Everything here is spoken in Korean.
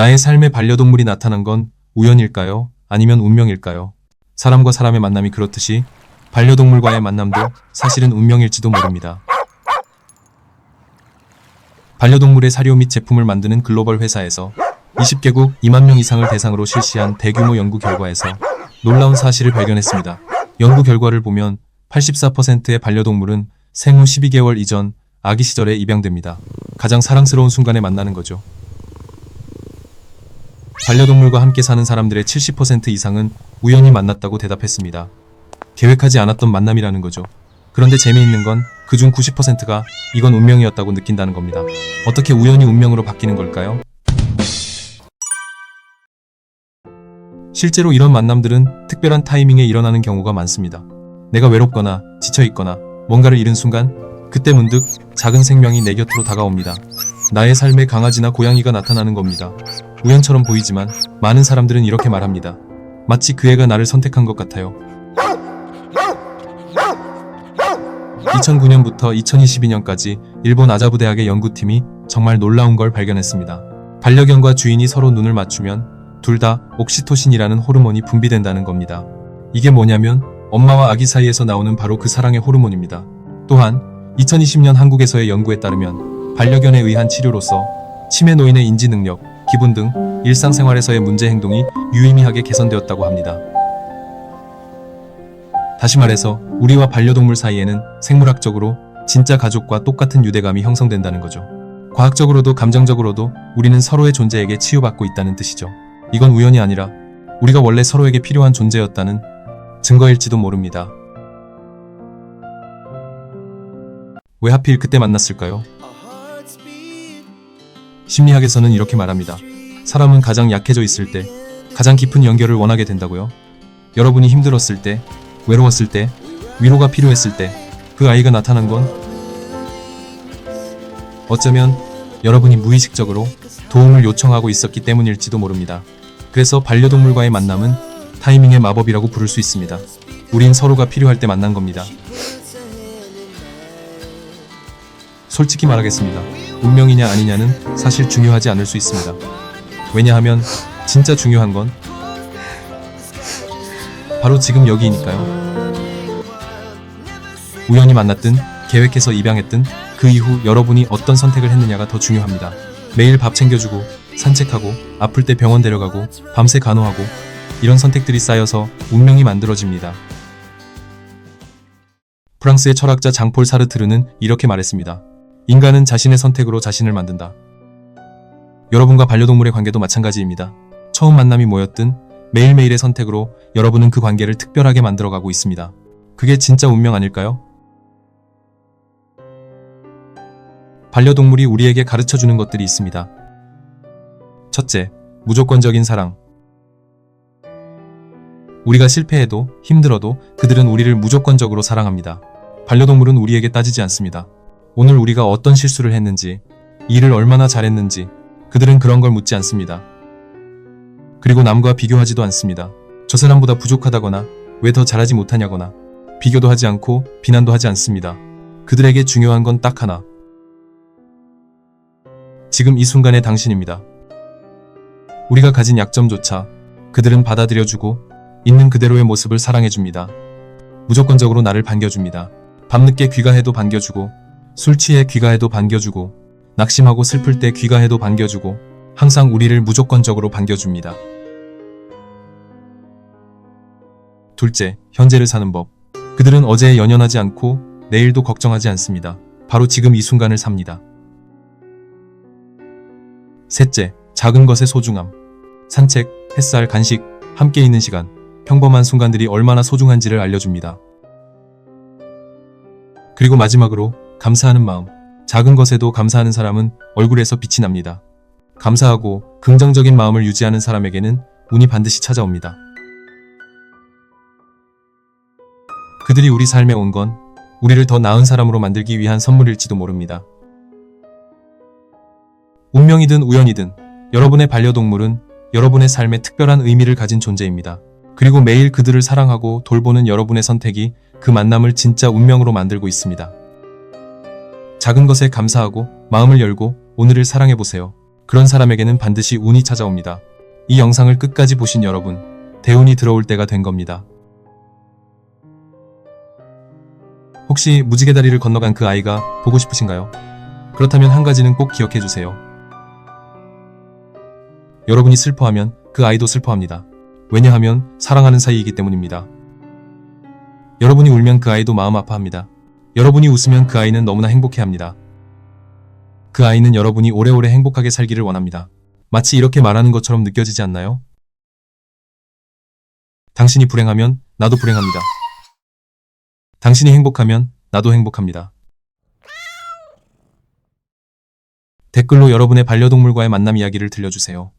나의 삶에 반려동물이 나타난 건 우연일까요? 아니면 운명일까요? 사람과 사람의 만남이 그렇듯이 반려동물과의 만남도 사실은 운명일지도 모릅니다. 반려동물의 사료 및 제품을 만드는 글로벌 회사에서 20개국 2만 명 이상을 대상으로 실시한 대규모 연구 결과에서 놀라운 사실을 발견했습니다. 연구 결과를 보면 84%의 반려동물은 생후 12개월 이전 아기 시절에 입양됩니다. 가장 사랑스러운 순간에 만나는 거죠. 반려동물과 함께 사는 사람들의 70% 이상은 우연히 만났다고 대답했습니다. 계획하지 않았던 만남이라는 거죠. 그런데 재미있는 건 그중 90%가 이건 운명이었다고 느낀다는 겁니다. 어떻게 우연히 운명으로 바뀌는 걸까요? 실제로 이런 만남들은 특별한 타이밍에 일어나는 경우가 많습니다. 내가 외롭거나 지쳐있거나 뭔가를 잃은 순간 그때 문득 작은 생명이 내 곁으로 다가옵니다. 나의 삶에 강아지나 고양이가 나타나는 겁니다. 우연처럼 보이지만 많은 사람들은 이렇게 말합니다. 마치 그 애가 나를 선택한 것 같아요. 2009년부터 2022년까지 일본 아자부 대학의 연구팀이 정말 놀라운 걸 발견했습니다. 반려견과 주인이 서로 눈을 맞추면 둘 다 옥시토신이라는 호르몬이 분비된다는 겁니다. 이게 뭐냐면 엄마와 아기 사이에서 나오는 바로 그 사랑의 호르몬입니다. 또한 2020년 한국에서의 연구에 따르면 반려견에 의한 치료로서 치매 노인의 인지 능력, 기분 등 일상생활에서의 문제 행동이 유의미하게 개선되었다고 합니다. 다시 말해서 우리와 반려동물 사이에는 생물학적으로 진짜 가족과 똑같은 유대감이 형성된다는 거죠. 과학적으로도 감정적으로도 우리는 서로의 존재에게 치유받고 있다는 뜻이죠. 이건 우연이 아니라 우리가 원래 서로에게 필요한 존재였다는 증거일지도 모릅니다. 왜 하필 그때 만났을까요? 심리학에서는 이렇게 말합니다. 사람은 가장 약해져 있을 때 가장 깊은 연결을 원하게 된다고요. 여러분이 힘들었을 때, 외로웠을 때, 위로가 필요했을 때 그 아이가 나타난 건 어쩌면 여러분이 무의식적으로 도움을 요청하고 있었기 때문일지도 모릅니다. 그래서 반려동물과의 만남은 타이밍의 마법이라고 부를 수 있습니다. 우린 서로가 필요할 때 만난 겁니다. 솔직히 말하겠습니다. 운명이냐 아니냐는 사실 중요하지 않을 수 있습니다. 왜냐하면 진짜 중요한 건 바로 지금 여기이니까요. 우연히 만났든 계획해서 입양했든 그 이후 여러분이 어떤 선택을 했느냐가 더 중요합니다. 매일 밥 챙겨주고 산책하고 아플 때 병원 데려가고 밤새 간호하고 이런 선택들이 쌓여서 운명이 만들어집니다. 프랑스의 철학자 장폴 사르트르는 이렇게 말했습니다. 인간은 자신의 선택으로 자신을 만든다. 여러분과 반려동물의 관계도 마찬가지입니다. 처음 만남이 뭐였든 매일매일의 선택으로 여러분은 그 관계를 특별하게 만들어가고 있습니다. 그게 진짜 운명 아닐까요? 반려동물이 우리에게 가르쳐 주는 것들이 있습니다. 첫째, 무조건적인 사랑. 우리가 실패해도 힘들어도 그들은 우리를 무조건적으로 사랑합니다. 반려동물은 우리에게 따지지 않습니다. 오늘 우리가 어떤 실수를 했는지, 일을 얼마나 잘했는지, 그들은 그런 걸 묻지 않습니다. 그리고 남과 비교하지도 않습니다. 저 사람보다 부족하다거나 왜 더 잘하지 못하냐거나 비교도 하지 않고 비난도 하지 않습니다. 그들에게 중요한 건 딱 하나. 지금 이 순간의 당신입니다. 우리가 가진 약점조차 그들은 받아들여주고 있는 그대로의 모습을 사랑해줍니다. 무조건적으로 나를 반겨줍니다. 밤늦게 귀가해도 반겨주고 술 취해 귀가해도 반겨주고 낙심하고 슬플 때 귀가해도 반겨주고 항상 우리를 무조건적으로 반겨줍니다. 둘째, 현재를 사는 법. 그들은 어제에 연연하지 않고 내일도 걱정하지 않습니다. 바로 지금 이 순간을 삽니다. 셋째, 작은 것의 소중함. 산책, 햇살, 간식, 함께 있는 시간, 평범한 순간들이 얼마나 소중한지를 알려줍니다. 그리고 마지막으로 감사하는 마음. 작은 것에도 감사하는 사람은 얼굴에서 빛이 납니다. 감사하고 긍정적인 마음을 유지하는 사람에게는 운이 반드시 찾아옵니다. 그들이 우리 삶에 온 건 우리를 더 나은 사람으로 만들기 위한 선물일지도 모릅니다. 운명이든 우연이든 여러분의 반려동물은 여러분의 삶에 특별한 의미를 가진 존재입니다. 그리고 매일 그들을 사랑하고 돌보는 여러분의 선택이 그 만남을 진짜 운명으로 만들고 있습니다. 작은 것에 감사하고 마음을 열고 오늘을 사랑해보세요. 그런 사람에게는 반드시 운이 찾아옵니다. 이 영상을 끝까지 보신 여러분, 대운이 들어올 때가 된 겁니다. 혹시 무지개 다리를 건너간 그 아이가 보고 싶으신가요? 그렇다면 한 가지는 꼭 기억해 주세요. 여러분이 슬퍼하면 그 아이도 슬퍼합니다. 왜냐하면 사랑하는 사이이기 때문입니다. 여러분이 울면 그 아이도 마음 아파합니다. 여러분이 웃으면 그 아이는 너무나 행복해 합니다. 그 아이는 여러분이 오래오래 행복하게 살기를 원합니다. 마치 이렇게 말하는 것처럼 느껴지지 않나요? 당신이 불행하면 나도 불행합니다. 당신이 행복하면 나도 행복합니다. 댓글로 여러분의 반려동물과의 만남 이야기를 들려주세요.